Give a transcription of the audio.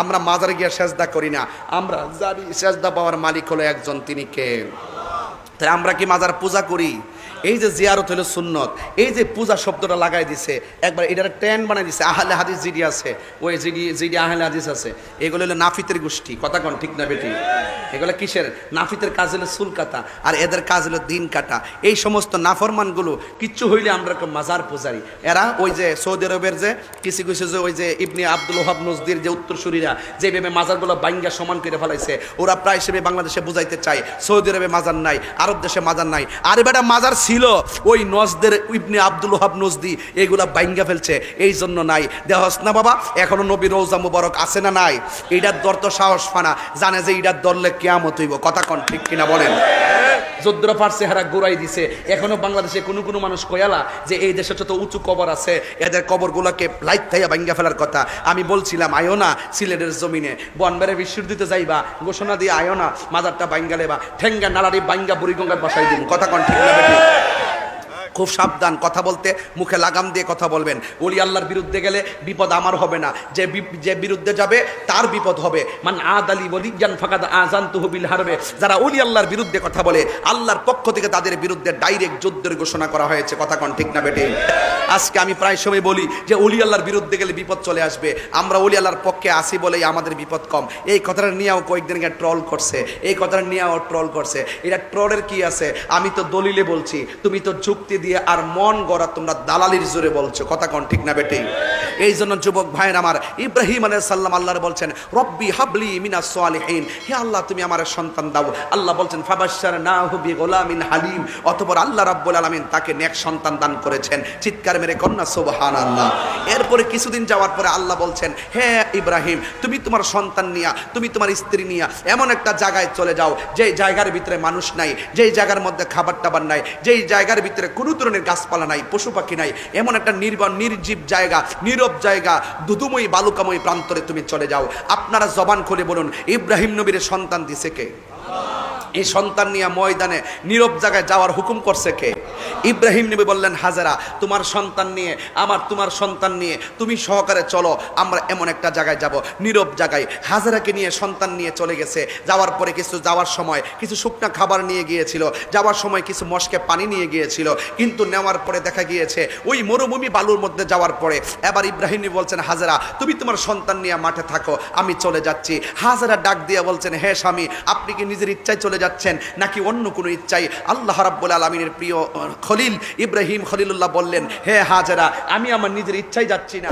আমরা মাজারে গিয়া সেজদা করি না। আমরা জানি সেজদা পাওয়ার মালিক হলো একজন, তিনি কে? তাহলে আমরা কি মাজার পূজা করি? এই যে জিয়ারত হলো সুন্নত, এই যে পূজা শব্দটা লাগাই দিছে, একবার এটার ট্রেন বানাই দিছে, আহলে হাদিস জিডি আছে, ওই জিডি জিডি আহলে হাদিস আছে, এগুলো হলো নাফিতের গোষ্ঠী, কথা কোন ঠিক না বেটি? এগুলো কিসের? নাফিতের কাজ হলো চুল কাটা, আর এদের কাজ হলো দিন কাটা। এই সমস্ত নাফরমানগুলো কিচ্ছু হইলে আমরা মাজার পূজারি। এরা ওই যে সৌদি আরবের যে, কিছু কিছু যে ওই যে ইবনি আব্দুল ওহাব নজদির যে উত্তরসূরিরা, যেভাবে মাজারগুলো বাইঙ্গা সমান করে ফেলাইছে, ওরা প্রায় হিসেবে বাংলাদেশে বুঝাইতে চায়, সৌদি আরবে মাজার নাই আরব দেশে মাজার নাই। আর বেটা, মাজার ছিল। ওই নজদের ইবনে আব্দুল হাব নজদি এইগুলা বাইঙ্গা ফেলছে। এই জন্য নাই। দেহস না বাবা, এখনও নবী রৌজা মুবারক আছে না নাই? এইটার দর তো সাহস ফানা। জানে যে এইটার দরলে কেয়ামত হইব। কথা কন ঠিক কিনা বলেন? যদ্র চেহারা গোড়াই দিছে। এখনও বাংলাদেশে কোনো কোনো মানুষ কয়ালা যে এই দেশে যত উঁচু কবর আছে, এদের কবরগুলোকে লাইট থাইয়া ভাঙ্গা ফেলার কথা। আমি বলছিলাম, আয়ো না সিলেটের জমিনে। বনবেড়ে বিশ্বর দিতে যাইবা, ঘোষণা দিয়ে আয়ো না মাজারটা বাঙ্গা লেবা। ঠেঙ্গা নালারি বাঙ্গা বুড়িগঙ্গার বাসায় দিব কথা কন ঠিক না? খুব সাবধান কথা বলতে, মুখে লাগাম দিয়ে কথা বলবেন। ওলি আল্লাহর বিরুদ্ধে গেলে বিপদ আমার হবে না। যে যে বিরুদ্ধে যাবে, তার বিপদ হবে। মান আদ আলী বলিজান ফাকাদ আজান তুহবিল হারবে। যারা ওলি আল্লাহর বিরুদ্ধে কথা বলে, আল্লাহর পক্ষ থেকে তাদের বিরুদ্ধে ডাইরেক্ট যুদ্ধের ঘোষণা করা হয়েছে। কথা কন ঠিক না বেটে আজকে আমি প্রায় সময় বলি যে, ওলি আল্লাহর বিরুদ্ধে গেলে বিপদ চলে আসবে। আমরা ওলি আল্লাহর পক্ষে আসি বলেই আমাদের বিপদ কম। এই কথাটা নিয়েও কয়েকদিন আগে ট্রল করছে। এই কথাটা নিয়েও ট্রল করছে। এটা ট্রলের কি আছে? আমি তো দলিলে বলছি। তুমি তো যুক্তি দিয়ে আর মন গড়া তোমরা দালালির জোরে বলছো। কথা কন ঠিক না বেটে এই জন্য যুবক ভাইয়ের আমার ইব্রাহিম আলাইহিস সাল্লাম আল্লাহর বলছেন, রব্বি হাবলি মিনাস সালিহিন। হে আল্লাহ, তুমি আমার সন্তান দাও। আল্লাহ বলছেন ফাবাশশার নাহু বি গোলামিন হালিম। অতঃপর আল্লাহ রাব্বুল আলামিন তাকে নেক সন্তান দান করেছেন। চিৎকার মেরে কন্যা, সুবহানাল্লাহ। এরপরে কিছুদিন যাওয়ার পরে আল্লাহ বলছেন, হে ইব্রাহিম, তুমি তোমার সন্তান নিয়া, তুমি তোমার স্ত্রী নিয়া, এমন একটা জায়গায় চলে যাও, যেই জায়গার ভিতরে মানুষ নাই, যেই জায়গার মধ্যে খাবার টাবার নাই, যেই জায়গার ভিতরে কোনো ধরনের গাছপালা নাই, পশু পাখি নাই, এমন একটা নির্বাণ নির্জীব জায়গা, নীরব জায়গা দুদুময়ী বালুকাময় প্রান্তরে তুমি চলে যাও। আপনারা জবান খুলে বলুন, ইব্রাহিম নবীর সন্তান দিছে কে? এই সন্তান নিয়ে ময়দানে নীরব জায়গায় যাওয়ার হুকুম করছে কে? ইব্রাহিম নবী বললেন, হাজারা, তোমার সন্তান নিয়ে, আমার, তোমার সন্তান নিয়ে তুমি সহকারে চলো, আমরা এমন একটা জায়গায় যাব, নীরব জায়গায়। হাজারাকে নিয়ে সন্তান নিয়ে চলে গেছে। যাওয়ার পরে কিছু, যাওয়ার সময় কিছু শুকনা খাবার নিয়ে গিয়েছিল, যাওয়ার সময় কিছু মস্কে পানি নিয়ে গিয়েছিল, কিন্তু নেওয়ার পরে দেখা গিয়েছে, ওই মরুভূমি বালুর মধ্যে যাওয়ার পরে এবার ইব্রাহিম বলছেন, হাজারা, তুমি তোমার সন্তান নিয়ে মাঠে থাকো, আমি চলে যাচ্ছি। হাজারা ডাক দিয়ে বলছেন, হে স্বামী, আপনি কি নিজের ইচ্ছায় চলে যাচ্ছেন, নাকি অন্য কোনো ইচ্ছাই? আল্লাহ রাব্বুল আলমিনের প্রিয় খলিল, ইব্রাহিম খলিলুল্লাহ বললেন, হে হাজারা, আমি আমার নিজের ইচ্ছাই যাচ্ছি না।